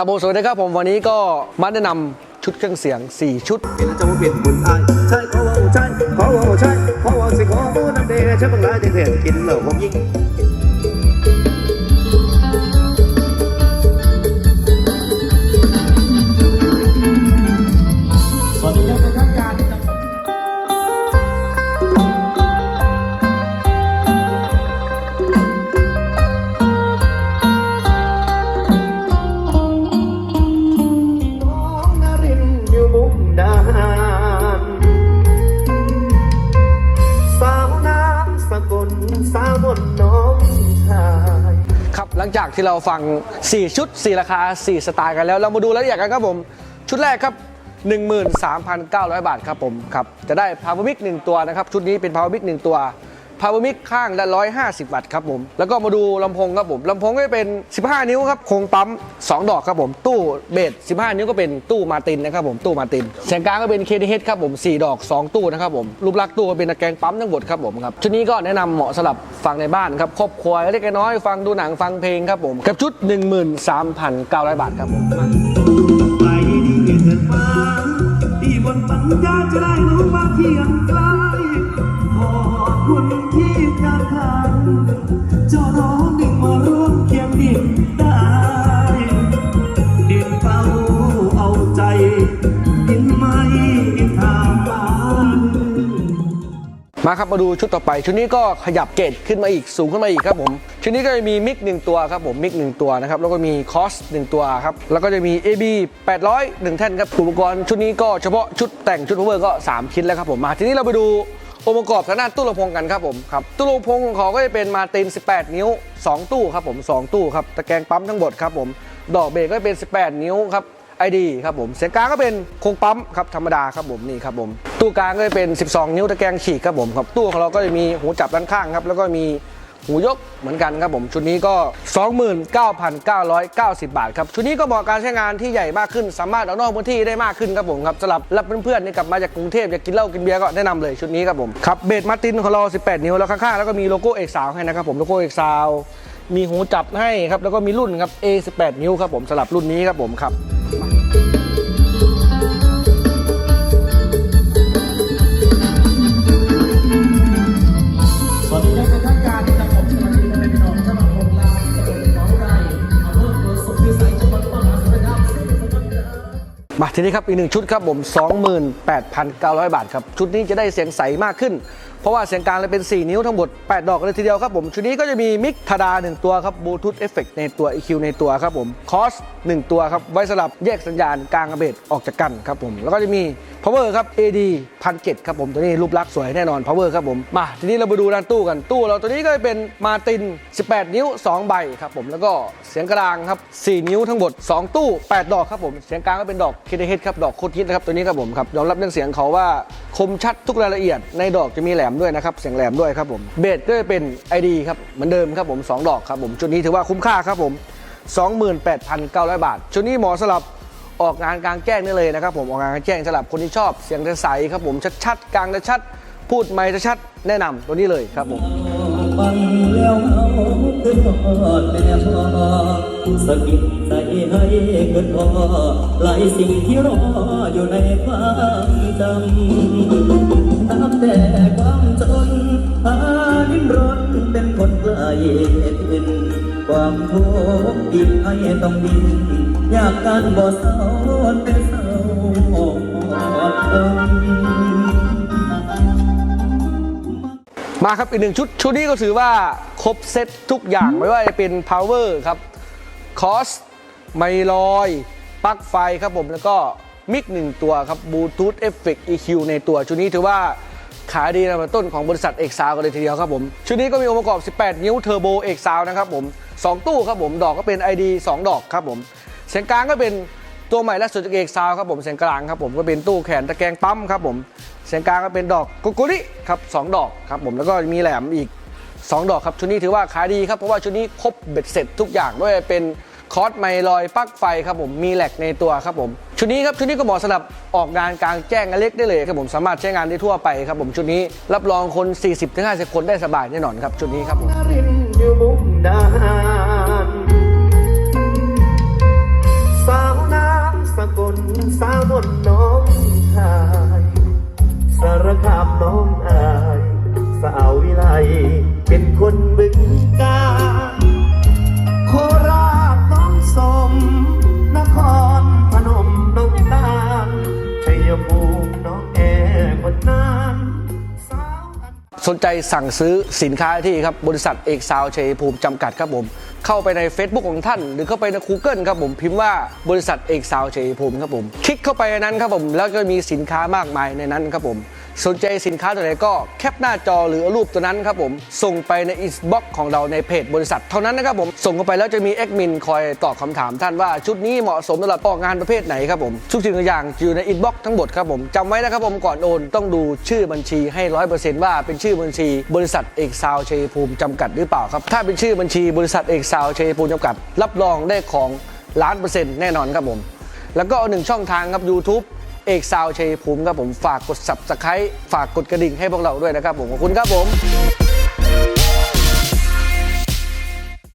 ครับผมสวัสดีครับผมวันนี้ก็มาแนะนำชุดเครื่องเสียง 4 ชุดเป็นเจ้าเป็นคนอายใช่ขอว่าใช่ขอว่าใช่ขอว่าสิขอมูน้ำเดชใช่บังรายที่เถื่อนกินเหล่าของยิ่ง หลังจากที่เราฟัง 4 ชุด 4 ราคา 4 สไตล์กันแล้ว เรามาดูรายละเอียดกันครับผม ชุดแรกครับ 13,900 บาทครับผมครับจะได้พาวเวอร์บิ๊ก1ตัวนะครับ ชุดนี้เป็นพาวเวอร์บิ๊ก1ตัว Power Mic ข้างละ 150 วัตต์ครับผม แล้วก็มาดูลำโพงครับผมลำโพงก็จะเป็น 15 นิ้วครับโครงปั๊ม 2 ดอกครับผม ตู้เบส15 นิ้วก็เป็นตู้มาตินนะครับผมตู้มาตินเสียงกลางก็เป็น KDH ครับผม 4 ดอก 2 ตู้นะครับผมรูปลักษณ์ตู้ก็เป็นตะแกรงปั๊มทั้งหมดครับผมครับชุดนี้ก็แนะนำเหมาะสำหรับฟังในบ้านครับครอบครัวเล็กๆน้อยๆฟังดูหนังฟังเพลงครับผมกับชุด 13,900 บาทครับผมไปดีเกิดมาที่บนปัญญาจะได้รู้มาเคียงไกล เจ้าน้องดึงมาร่วมเคียงดินได้ดินเฝ้าเอาใจดินไม่ทางบ้านมาครับมาดูชุดต่อไป ชุดนี้ก็ขยับเกรดขึ้นมาอีกสูงขึ้นมาอีกครับผม ชุดนี้ก็จะมีมิกหนึ่งตัวครับผมมิกหนึ่งตัวนะครับแล้วก็มีคอสหนึ่งตัวครับแล้วก็จะมี AB 800หนึ่งแท่นครับอุปกรณ์ชุดนี้ก็เฉพาะชุดแต่งชุดพาวเวอร์ก็ 3 ชิ้นแล้วครับผมมาทีนี้เราไปดู องค์ประกอบทางด้านตู้ลำโพงกันครับผมครับตู้ลำโพงของเขาก็จะเป็นมาติน 18 นิ้ว 2 ตู้ครับผม 2 ตู้ครับตะแกรงปั๊มทั้งหมดครับผมดอกเบรกก็เป็น 18 นิ้วครับไอดีครับผมเสียงกลางก็เป็นโครงปั๊มครับธรรมดาครับผมนี่ครับผมตู้กลางก็จะเป็น 12 นิ้วตะแกรงฉีกครับผมครับตู้ของเราก็จะมีหูจับด้านข้างครับแล้วก็มี หูยกเหมือนกันครับผม ชุดนี้ก็ 29,990 บาทครับ ชุดนี้ก็เหมาะการใช้งานที่ใหญ่มากขึ้น สามารถเอานอกพื้นที่ได้มากขึ้นครับผมครับสำหรับรับเพื่อนๆนี่กลับมาจากกรุงเทพอยากกินเหล้ากินเบียร์ก็แนะนำเลยชุดนี้ครับผมครับเบสมาร์ตินของเรา 18 นิ้วแล้วข้างๆแล้วก็มีโลโก้เอกสาวให้นะครับผมโลโก้เอกสาวมีหูจับให้ครับแล้วก็มีรุ่นครับ A18 นิ้วครับผมสำหรับรุ่นนี้ครับผมครับ มาทีนี้ครับอีกหนึ่งชุดครับผม 28,900 บาทครับ ชุดนี้จะได้เสียงใสมากขึ้นเพราะว่าเสียงกลางเลยเป็น 4 นิ้วทั้งหมด 8 ดอกเลยทีเดียวครับผม ชุดนี้ก็จะมีมิกทาดา 1 ตัวครับบลูทูธเอฟเฟกในตัว EQ ในตัวครับผมคอส1 ตัวครับ ไว้สลับแยกสัญญาณกลางกระเบดออกจากกันครับผม แล้วก็จะมี power ครับ AD 1,700ครับผม ตัวนี้รูปลักษณ์สวยแน่นอน power ครับผม มา ทีนี้เราไปดูด้านตู้กัน ตู้เราตัวนี้ก็จะเป็นมาติน 18 นิ้ว 2 ใบครับผม แล้วก็เสียงกลางครับ 4 นิ้วทั้งหมด 2 ตู้ 8 ดอกครับผม เสียงกลางก็เป็นดอก KDH ครับ ดอกโคตรฮิตนะครับ ตัวนี้ครับผมครับ ยอมรับเรื่องเสียงเขาว่าคมชัดทุกรายละเอียด ในดอกจะมีแหลมด้วยนะครับเสียงแหลมด้วยครับผมเบสก็จะเป็น ID ครับเหมือนเดิมครับผมสองดอกครับผมชุดนี้ถือว่าคุ้มค่าครับผม 28,900 บาท ชุดนี้เหมาะสำหรับออกงานกลางแจ้งได้เลยนะครับผมออกงานกลางแจ้งสำหรับคนที่ชอบเสียงใสครับผมชัดๆกลางชัดพูดไม่ชัดแนะนำตัวนี้เลยครับผมฟังแล้วเอาขึ้นทอดแม่พอสกิดใจให้เกิดพอหลายสิ่งที่รออยู่ในความจำ นับแต่ความจนหาดิ้นรนเป็นคนไกลดินความทุกข์ที่ให้ต้องดินอยากการบ่เศร้าเป็นเศร้าหอดทนมาครับอีกหนึ่งชุด ชุดนี้ก็ถือว่าครบเซตทุกอย่างไม่ว่าจะเป็น power ครับ คอส ไมลอย ปลั๊กไฟครับผมแล้วก็ มิกหนึ่งตัวครับบลูทูธเอฟเฟกต์ EQ ในตัว ชุดนี้ถือว่าขายดีนะต้นของบริษัทเอกซาวกันเลยทีเดียวครับผม ชุดนี้ก็มีองค์ประกอบ 18 นิ้วเทอร์โบเอกซาวนะครับผม 2 ตู้ครับผมดอกก็เป็น ID 2 ดอกครับผมเสียงกลางก็เป็นตัวใหม่ล่าสุดจากเอกซาวครับผมเสียงกลางครับผมก็เป็นตู้แขนตะแกรงปั๊มครับผมเสียงกลางก็เป็นดอกกุกุริครับสองดอกครับผมแล้วก็มีแหลมอีก 2 ดอกครับชุดนี้ถือว่าขายดีครับเพราะว่าชุดนี้ครบเบ็ดเสร็จทุกอย่างด้วยเป็น คอร์สไมลอยปลั๊กไฟครับผมมีแหลกในตัวครับผมชุดนี้ครับชุดนี้ก็เหมาะสำหรับออกงานกลางแจ้งเล็กได้เลยครับผมสามารถใช้งานได้ทั่วไปครับผมชุดนี้รับรองคน 40ถึง50 คนได้สบายแน่นอนครับชุดนี้ครับผมสาวนน้องชายสารคามน้องอายสาววิไลเป็นคนบึงกา สนใจสั่งซื้อสินค้าที่ครับบริษัทเอกซาวชัยภูมิจำกัดครับผมเข้าไปใน Facebook ของท่าน หรือเข้าไปใน Google ครับผมพิมพ์ว่าบริษัทเอกซาวชัยภูมิครับผมคลิกเข้าไปในนั้นครับผมแล้วก็มีสินค้ามากมายในนั้นครับผมสนใจสินค้าตัวไหนก็แคปหน้าจอหรือรูปตัวนั้นครับผมส่งไปในอินบ็อกซ์ของเราในเพจบริษัทเท่านั้นนะครับผมส่งเข้าไปแล้วจะมีแอดมินคอยตอบคำถามท่านว่าชุดนี้เหมาะสมสำหรับออกงานประเภทไหนครับผมทุกสิ่งทุกอย่างอยู่ในอินบ็อกซ์ทั้งหมดครับผมจำไว้นะครับผมก่อนโอนต้องดูชื่อบัญชีให้ร้อยเปอร์เซ็นต์ว่าเป็นชื่อบัญชี บริษัทเอกซาวชัยภูมิจำกัดหรือเปล่าครับ ถ้าเป็นชื่อบัญชีบริษัทเอกซาวชัยภูมิจำกัด รับรองได้ของล้านเปอร์เซ็นต์แน่นอนครับผม แล้วก็เอาหนึ่งช่องทางครับ YouTube เอกซาวชัยภูมิครับผมฝากกด subscribe ฝากกดกระดิ่งให้พวกเราด้วยนะครับผมขอบคุณครับผม